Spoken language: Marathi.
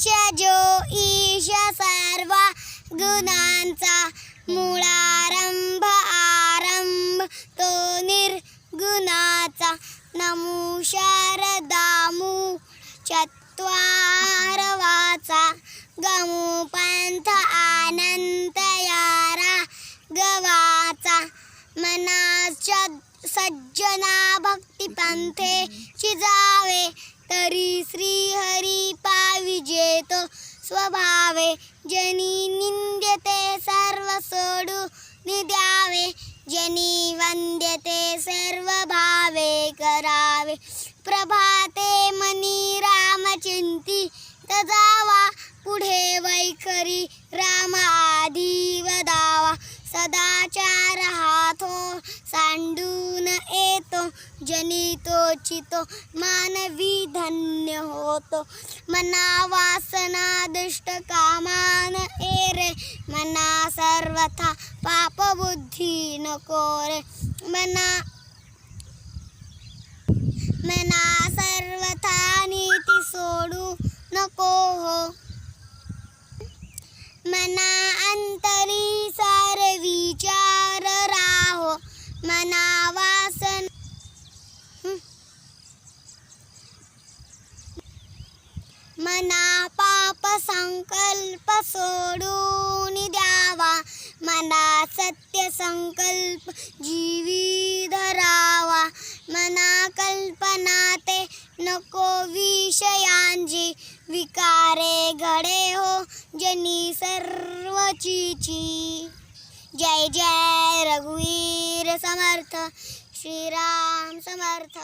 ईशा जो ईशा सर्व गुणांचा मुळारंभ आरंभ तो निर्गुणाचा नमू शारदामू चत्वारवाचा गमू पंथ आनंतयारा गवाचा मनाच्या सज्जना भक्तिपंथे चिजावे तरी श्री जनी निंद्यते सर्व सोडू निद्यावे जनी वंद्यते सर्व भावे करावे प्रभाते मनी रामचिंती तजावा पुढे वैखरी राम आधी वदावा सदाचार हातो सांडून येतो जनितो चितो मानवी धन्य होतो मना वासना दुष्ट कामान एरे. मना सर्वथा पाप बुद्धी नको रे. मना मना सर्वथा नीती सोडू नको हो मना अंतरी सार विचार राहो मना वासन मना पाप संकल्प सोडून द्यावा. मना सत्य संकल्प जीवी धरावा. मना कल्पना ते नको विषयांची. विकारे घडे हो जनी सर्वचीची. जय जय रघुवीर समर्थ. श्रीराम समर्थ.